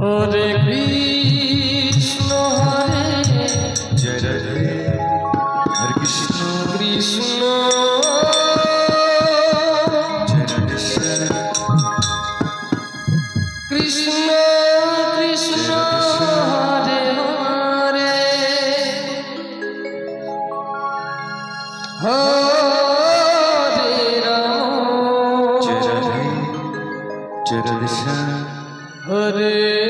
Hare Krishna Hare Joy Radhe Hare Krishna. Krishna. Joy Krishna Krishna Hare Hare. Hare Ram. Joy Joy Shyam Hare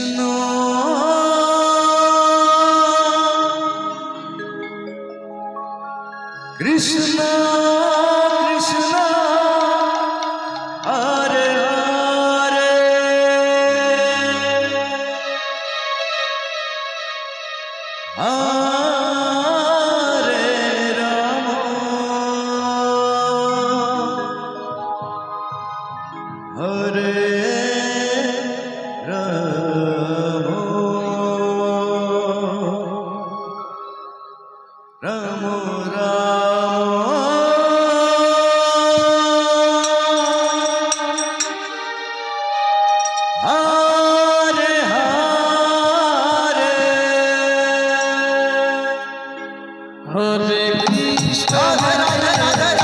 Hare Ram. Hare Krishna Hare